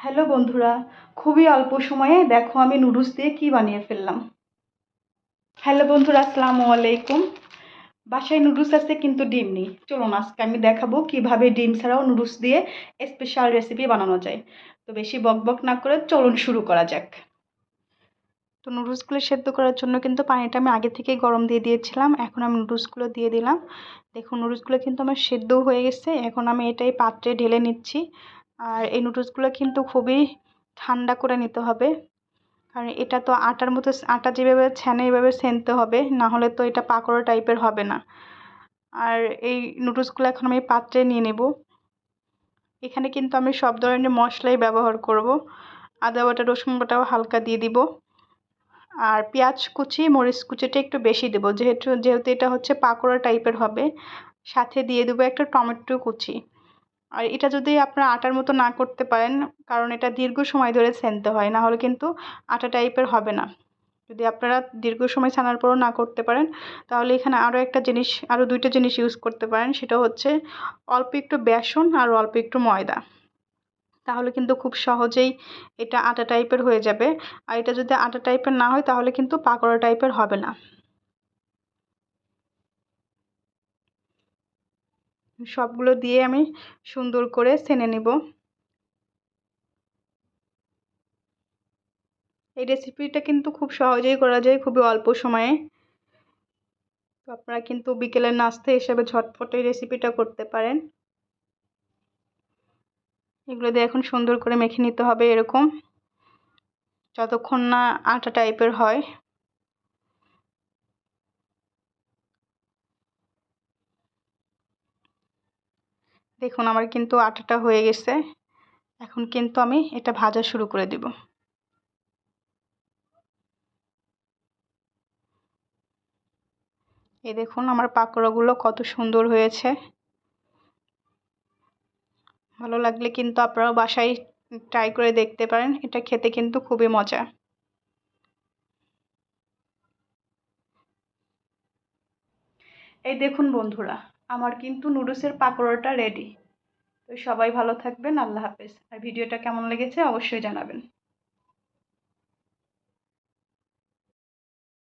Hello বন্ধুরা, খুবই অল্প সময়ে দেখো আমি নুডলস দিয়ে কি বানিয়ে ফেললাম। হ্যালো বন্ধুরা, আসসালামু আলাইকুম। বাসায় নুডলস আছে কিন্তু ডিম নেই। চলুন আজকে আমি দেখাবো কীভাবে ডিম ছাড়াও নুডলস দিয়ে স্পেশাল রেসিপি বানানো যায়। তো বেশি বকবক না করে চলুন শুরু করা যাক। তো নুডলসগুলো সেদ্ধ করার জন্য কিন্তু পানিটা আমি আগে থেকেই গরম দিয়ে দিয়েছিলাম। এখন আমি নুডলসগুলো দিয়ে দিলাম। দেখুন, নুডলসগুলো কিন্তু আমার সেদ্ধ হয়ে গেছে। এখন আমি এটাই পাত্রে ঢেলে নিচ্ছি। আর এই নুডলসগুলো কিন্তু খুবই ঠান্ডা করে নিতে হবে। কারণ এটা তো আটার মতো আটা যেভাবে ছ্যানে এভাবে সেনতে হবে, না হলে তো এটা পাকোড়া টাইপের হবে না। আর এই নুডলসগুলো এখন আমি পাত্রে নিয়ে নেব। এখানে কিন্তু আমি সব ধরনের মশলাই ব্যবহার করব। আদা বাটা, রসুন বাটাও হালকা দিয়ে দিব। আর পেঁয়াজ কুচি, মরিচ কুচিটা একটু বেশি দেবো। যেহেতু যেহেতু এটা হচ্ছে পাকোড়া টাইপের হবে, সাথে দিয়ে দেবো একটা টমেটো কুচি। আর এটা যদি আপনারা আটার মতো না করতে পারেন, কারণ এটা দীর্ঘ সময় ধরে ছানতে হয় না হলে কিন্তু আটা টাইপের হবে না। যদি আপনারা দীর্ঘ সময় ছানার পরও না করতে পারেন, তাহলে এখানে আরও একটা জিনিস, আরও দুইটা জিনিস ইউজ করতে পারেন, সেটা হচ্ছে অল্প একটু বেসন আর অল্প একটু ময়দা। তাহলে কিন্তু খুব সহজেই এটা আটা টাইপের হয়ে যাবে। আর এটা যদি আটা টাইপের না হয়, তাহলে কিন্তু পাকোড়া টাইপের হবে না। সবগুলো দিয়ে আমি সুন্দর করে সেনে নেব। এই রেসিপিটা কিন্তু খুব সহজেই করা যায়, খুবই অল্প সময়ে। তো আপনারা কিন্তু বিকেলের নাস্তা হিসেবে ঝটপট এই রেসিপিটা করতে পারেন। এগুলো দিয়ে এখন সুন্দর করে মেখে নিতে হবে এরকম। যতক্ষণ না আটা টাইপের হয়। দেখুন, আমার কিন্তু আটাটা হয়ে গেছে। এখন কিন্তু আমি এটা ভাজা শুরু করে দিব। এই দেখুন, আমার পাকোড়াগুলো কত সুন্দর হয়েছে। ভালো লাগলে কিন্তু আপনারাও বাসায় ট্রাই করে দেখতে পারেন। এটা খেতে কিন্তু খুবই মজা। এই দেখুন বন্ধুরা আমার কিন্তু নুডলসের পাকোড়াটা রেডি তো সবাই ভালো থাকবেন, আল্লাহ হাফেজ। আর ভিডিওটা কেমন লেগেছে অবশ্যই জানাবেন।